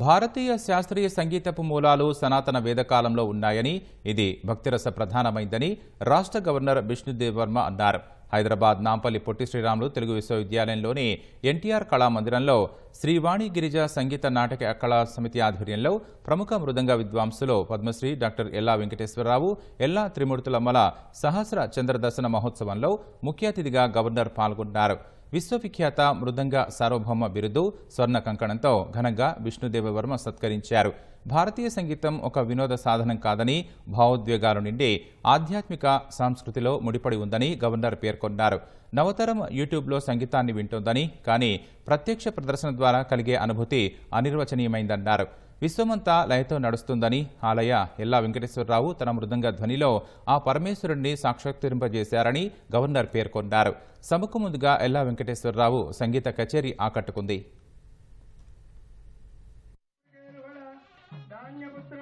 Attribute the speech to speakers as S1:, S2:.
S1: భారతీయ శాస్త్రీయ సంగీతపు మూలాలు సనాతన వేదకాలంలో ఉన్నాయని ఇది భక్తిరస ప్రధానమైందని రాష్ట్ర గవర్నర్ విష్ణుదేవ్ వర్మ అన్నారు. హైదరాబాద్ నాంపల్లి పొట్టి శ్రీరాములు తెలుగు విశ్వవిద్యాలయంలోని ఎన్టీఆర్ కళామందిరంలో శ్రీవాణి గిరిజ సంగీత నాటక కళా సమితి ఆధ్వర్యంలో ప్రముఖ మృదంగ విద్వాంసులు పద్మశ్రీ డాక్టర్ ఎల్లా వెంకటేశ్వరరావు ఎల్లా త్రిమూర్తులమ్మల సహస్ర చంద్రదర్శన మహోత్సవంలో ముఖ్య అతిథిగా గవర్నర్ పాల్గొన్నారు. విశ్వవిఖ్యాత మృదంగ సార్వభౌమ బిరుదు స్వర్ణ కంకణంతో ఘనంగా విష్ణుదేవవర్మ సత్కరించారు. భారతీయ సంగీతం ఒక వినోద సాధనం కాదని భావోద్వేగాలు నిండి ఆధ్యాత్మిక సంస్కృతిలో ముడిపడి ఉందని గవర్నర్ పేర్కొన్నారు. నవతరం యూట్యూబ్లో సంగీతాన్ని వింటోందని కానీ ప్రత్యక్ష ప్రదర్శన ద్వారా కలిగే అనుభూతి అనిర్వచనీయమైందన్నారు. విశ్వమంతా లయతో నడుస్తుందని ఆలయ ఎల్లా వెంకటేశ్వరరావు తన మృదంగ ధ్వనిలో ఆ పరమేశ్వరుణ్ణి సాక్షాత్కరింపజేశారని గవర్నర్ పేర్కొన్నారు. సభకు ముందుగా ఎల్లా వెంకటేశ్వరరావు సంగీత కచేరీ ఆకట్టుకుంది.
S2: ధాన్యపుత్ర